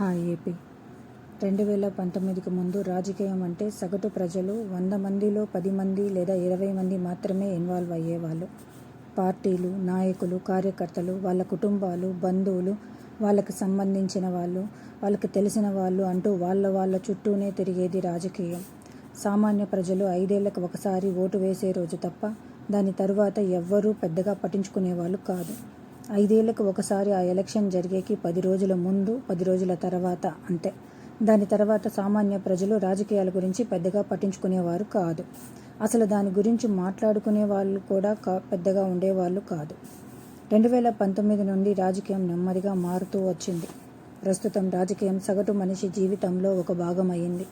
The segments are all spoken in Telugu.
Hi AP. రెండు వేల పంతొమ్మిదికి ముందు రాజకీయం అంటే సగటు ప్రజలు వంద మందిలో పది మంది లేదా ఇరవై మంది మాత్రమే ఇన్వాల్వ్ అయ్యేవాళ్ళు. పార్టీలు నాయకులు కార్యకర్తలు వాళ్ళ కుటుంబాలు బంధువులు వాళ్ళకి సంబంధించిన వాళ్ళు వాళ్ళకి తెలిసిన వాళ్ళు అంటూ వాళ్ళ వాళ్ళ చుట్టూనే తిరిగేది రాజకీయం. సామాన్య ప్రజలు ఐదేళ్ళకు ఒకసారి ఓటు వేసే రోజు తప్ప దాని తరువాత ఎవ్వరూ పెద్దగా పట్టించుకునేవాళ్ళు కాదు. ఐదేళ్ళకు ఒకసారి ఆ ఎలక్షన్ జరిగేకి పది రోజుల ముందు పది రోజుల తర్వాత అంతే. దాని తర్వాత సామాన్య ప్రజలు రాజకీయాల గురించి పెద్దగా పట్టించుకునేవారు కాదు. అసలు దాని గురించి మాట్లాడుకునే వాళ్ళు కూడా కా పెద్దగా ఉండేవాళ్ళు కాదు. రెండు వేల పంతొమ్మిది నుండి రాజకీయం నెమ్మదిగా మారుతూ వచ్చింది. ప్రస్తుతం రాజకీయం సగటు మనిషి జీవితంలో ఒక భాగం అయింది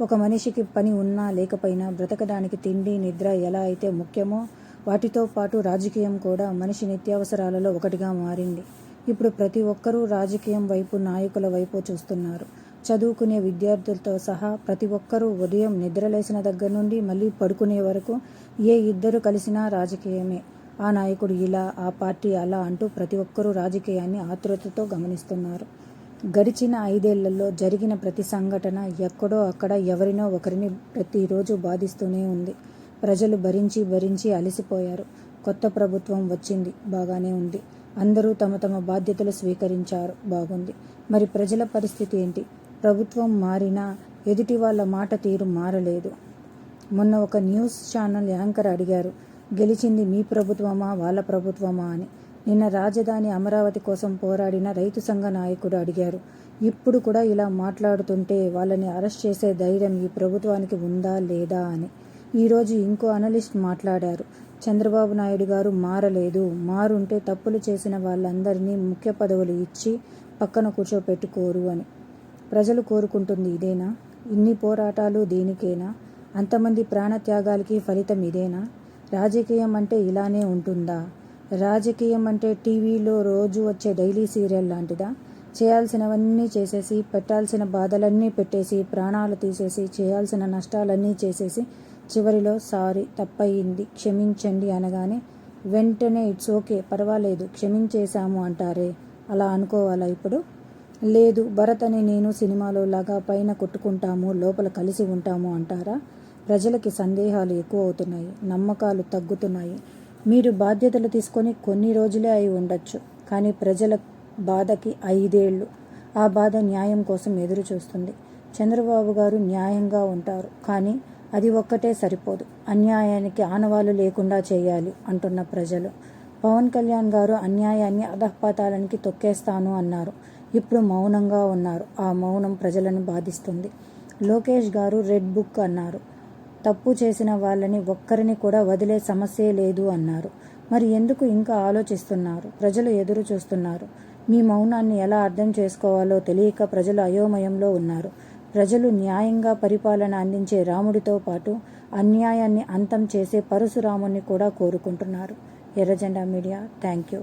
ఒక మనిషికి పని ఉన్నా లేకపోయినా బ్రతకడానికి తిండి నిద్ర ఎలా అయితే ముఖ్యమో వాటితో పాటు రాజకీయం కూడా మనిషి నిత్యావసరాలలో ఒకటిగా మారింది. ఇప్పుడు ప్రతి ఒక్కరూ రాజకీయం వైపు నాయకుల వైపు చూస్తున్నారు. చదువుకునే విద్యార్థులతో సహా ప్రతి ఒక్కరూ ఉదయం నిద్రలేసిన దగ్గర నుండి మళ్ళీ పడుకునే వరకు ఏ ఇద్దరు కలిసినా రాజకీయమే. ఆ నాయకుడు ఇలా ఆ పార్టీ అలా అంటూ ప్రతి ఒక్కరూ రాజకీయాన్ని ఆతృతతో గమనిస్తున్నారు. గడిచిన ఐదేళ్ళలో జరిగిన ప్రతి సంఘటన ఎక్కడో అక్కడ ఎవరినో ఒకరిని ప్రతిరోజు బాధిస్తూనే ఉంది. ప్రజలు భరించి భరించి అలసిపోయారు. కొత్త ప్రభుత్వం వచ్చింది. బాగానే ఉంది. అందరూ తమ తమ బాధ్యతలు స్వీకరించారు. బాగుంది. మరి ప్రజల పరిస్థితి ఏంటి? ప్రభుత్వం మారినా ఎదుటి వాళ్ళ మాట తీరు మారలేదు. మొన్న ఒక న్యూస్ ఛానల్ యాంకర్ అడిగారు గెలిచింది మీ ప్రభుత్వమా వాళ్ళ ప్రభుత్వమా అని. నిన్న రాజధాని అమరావతి కోసం పోరాడిన రైతు సంఘ నాయకుడు అడిగారు ఇప్పుడు కూడా ఇలా మాట్లాడుతుంటే వాళ్ళని అరెస్ట్ చేసే ధైర్యం ఈ ప్రభుత్వానికి ఉందా లేదా అని. ఈరోజు ఇంకో అనలిస్ట్ మాట్లాడారు. చంద్రబాబు నాయుడు గారు మారలేదు. మారుంటే తప్పులు చేసిన వాళ్ళందరినీ ముఖ్య పదవులు ఇచ్చి పక్కన కూర్చోపెట్టుకోరు అని. ప్రజలు కోరుకుంటుంది ఇదేనా? ఇన్ని పోరాటాలు దేనికేనా? అంతమంది ప్రాణత్యాగాలకి ఫలితం ఇదేనా? రాజకీయం అంటే ఇలానే ఉంటుందా? రాజకీయం అంటే టీవీలో రోజు వచ్చే డైలీ సీరియల్ లాంటిదా? చేయాల్సినవన్నీ చేసేసి పెట్టాల్సిన బాధలన్నీ పెట్టేసి ప్రాణాలు తీసేసి చేయాల్సిన నష్టాలన్నీ చేసేసి చివరిలో సారీ తప్పయింది క్షమించండి అనగానే వెంటనే ఇట్స్ ఓకే పర్వాలేదు క్షమించేశాము అంటారే. అలా అనుకోవాలా ఇప్పుడు? లేదు భరత్ అని నేను సినిమాలో లాగా పైన కొట్టుకుంటాము లోపల కలిసి ఉంటాము అంటారా? ప్రజలకి సందేహాలు ఎక్కువ అవుతున్నాయి నమ్మకాలు తగ్గుతున్నాయి. మీరు బాధ్యతలు తీసుకొని కొన్ని రోజులే అయి ఉండొచ్చు కానీ ప్రజల బాధకి ఐదేళ్ళు ఆ బాధ న్యాయం కోసం ఎదురు చూస్తుంది చంద్రబాబు గారు న్యాయంగా ఉంటారు కానీ అది ఒక్కటే సరిపోదు. అన్యాయానికి ఆనవాలు లేకుండా చేయాలి అంటున్న ప్రజలు. పవన్ కళ్యాణ్ గారు అన్యాయాన్ని అధపాతాలనికి తొక్కేస్తాను అన్నారు. ఇప్పుడు మౌనంగా ఉన్నారు. ఆ మౌనం ప్రజలను బాధిస్తుంది. లోకేష్ గారు రెడ్ బుక్ అన్నారు. తప్పు చేసిన వాళ్ళని ఒక్కరిని కూడా వదిలే సమస్యే లేదు అన్నారు. మరి ఎందుకు ఇంకా ఆలోచిస్తున్నారు? ప్రజలు ఎదురు చూస్తున్నారు. మీ మౌనాన్ని ఎలా అర్థం చేసుకోవాలో తెలియక ప్రజలు అయోమయంలో ఉన్నారు. ప్రజలు న్యాయంగా పరిపాలన అందించే రాముడితో పాటు అన్యాయాన్ని అంతం చేసే పరశురాముని కూడా కోరుకుంటున్నారు. ఎర్రజెండా మీడియా థ్యాంక్ యూ